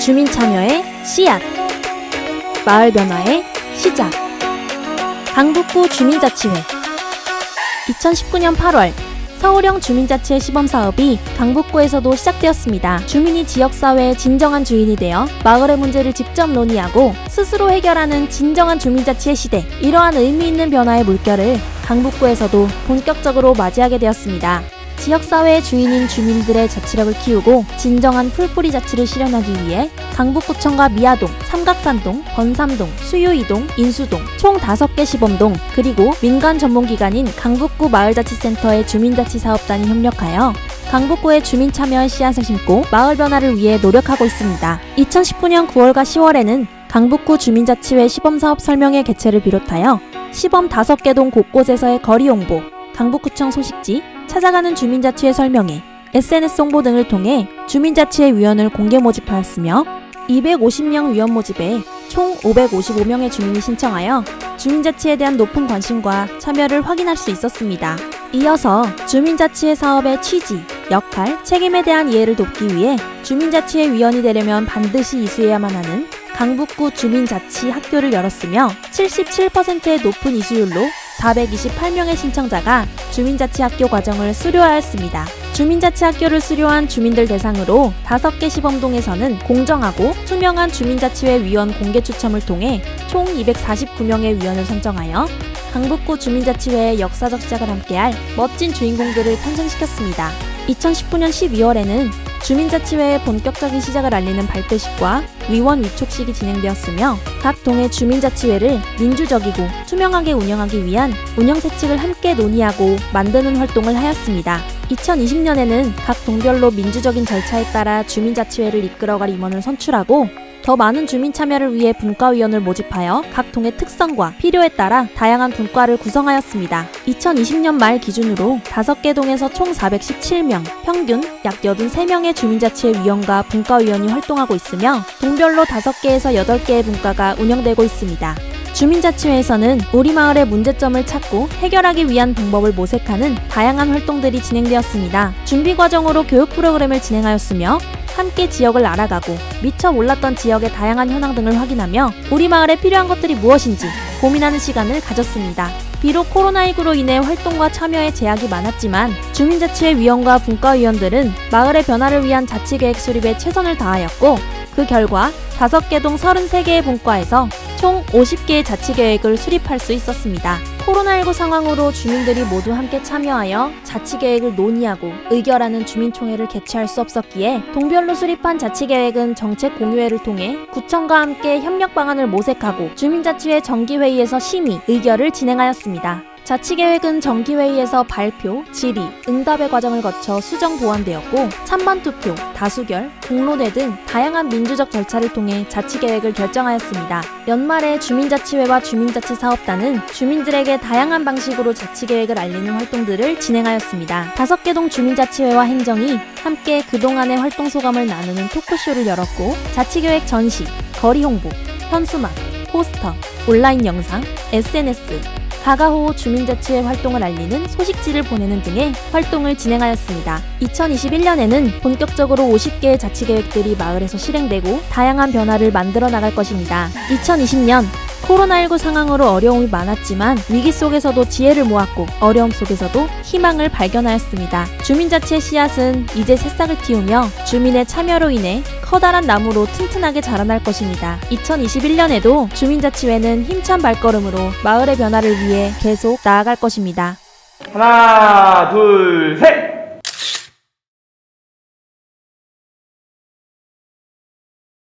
주민 참여의 씨앗. 마을 변화의 시작. 강북구 주민자치회. 2019년 8월 서울형 주민자치회 시범 사업이 강북구에서도 시작되었습니다. 주민이 지역사회의 진정한 주인이 되어 마을의 문제를 직접 논의하고 스스로 해결하는 진정한 주민자치의 시대. 이러한 의미 있는 변화의 물결을 강북구에서도 본격적으로 맞이하게 되었습니다. 지역사회의 주인인 주민들의 자치력을 키우고 진정한 풀뿌리 자치를 실현하기 위해 강북구청과 미아동, 삼각산동, 번삼동, 수유이동, 인수동 총 5개 시범동 그리고 민간 전문기관인 강북구 마을자치센터의 주민자치사업단이 협력하여 강북구의 주민 참여의 씨앗을 심고 마을 변화를 위해 노력하고 있습니다. 2019년 9월과 10월에는 강북구 주민자치회 시범사업 설명회 개최를 비롯하여 시범 5개 동 곳곳에서의 거리 홍보, 강북구청 소식지, 찾아가는 주민자치회 설명회, SNS 홍보 등을 통해 주민자치회 위원을 공개 모집하였으며 250명 위원 모집에 총 555명의 주민이 신청하여 주민자치에 대한 높은 관심과 참여를 확인할 수 있었습니다. 이어서 주민자치회 사업의 취지, 역할, 책임에 대한 이해를 돕기 위해 주민자치회 위원이 되려면 반드시 이수해야만 하는 강북구 주민자치 학교를 열었으며 77%의 높은 이수율로 428명의 신청자가 주민자치학교 과정을 수료하였습니다. 주민자치학교를 수료한 주민들 대상으로 5개 시범동에서는 공정하고 투명한 주민자치회 위원 공개 추첨을 통해 총 249명의 위원을 선정하여 강북구 주민자치회의 역사적 시작을 함께할 멋진 주인공들을 탄생시켰습니다. 2019년 12월에는 주민자치회의 본격적인 시작을 알리는 발표식과 위원 위촉식이 진행되었으며 각 동의 주민자치회를 민주적이고 투명하게 운영하기 위한 운영세칙을 함께 논의하고 만드는 활동을 하였습니다. 2020년에는 각 동별로 민주적인 절차에 따라 주민자치회를 이끌어갈 임원을 선출하고 더 많은 주민 참여를 위해 분과위원을 모집하여 각 동의 특성과 필요에 따라 다양한 분과를 구성하였습니다. 2020년 말 기준으로 5개 동에서 총 417명, 평균 약 83명의 주민자치회 위원과 분과위원이 활동하고 있으며 동별로 5개에서 8개의 분과가 운영되고 있습니다. 주민자치회에서는 우리 마을의 문제점을 찾고 해결하기 위한 방법을 모색하는 다양한 활동들이 진행되었습니다. 준비 과정으로 교육 프로그램을 진행하였으며 함께 지역을 알아가고 미처 몰랐던 지역의 다양한 현황 등을 확인하며 우리 마을에 필요한 것들이 무엇인지 고민하는 시간을 가졌습니다. 비록 코로나19로 인해 활동과 참여에 제약이 많았지만 주민자치회 위원과 분과위원들은 마을의 변화를 위한 자치계획 수립에 최선을 다하였고 그 결과 5개 동 33개의 분과에서 총 50개의 자치계획을 수립할 수 있었습니다. 코로나19 상황으로 주민들이 모두 함께 참여하여 자치계획을 논의하고 의결하는 주민총회를 개최할 수 없었기에 동별로 수립한 자치계획은 정책 공유회를 통해 구청과 함께 협력 방안을 모색하고 주민자치회 정기회의에서 심의, 의결을 진행하였습니다. 자치계획은 정기회의에서 발표, 질의, 응답의 과정을 거쳐 수정 보완되었고 찬반 투표, 다수결, 공론회 등 다양한 민주적 절차를 통해 자치계획을 결정하였습니다. 연말에 주민자치회와 주민자치사업단은 주민들에게 다양한 방식으로 자치계획을 알리는 활동들을 진행하였습니다. 다섯 개 동 주민자치회와 행정이 함께 그동안의 활동 소감을 나누는 토크쇼를 열었고 자치계획 전시, 거리 홍보, 현수막, 포스터, 온라인 영상, SNS, 가가호 주민자치회 활동을 알리는 소식지를 보내는 등의 활동을 진행하였습니다. 2021년에는 본격적으로 50개의 자치계획들이 마을에서 실행되고 다양한 변화를 만들어 나갈 것입니다. 2020년 코로나19 상황으로 어려움이 많았지만 위기 속에서도 지혜를 모았고 어려움 속에서도 희망을 발견하였습니다. 주민자치의 씨앗은 이제 새싹을 틔우며 주민의 참여로 인해 커다란 나무로 튼튼하게 자라날 것입니다. 2021년에도 주민자치회는 힘찬 발걸음으로 마을의 변화를 위해 계속 나아갈 것입니다. 하나, 둘, 셋!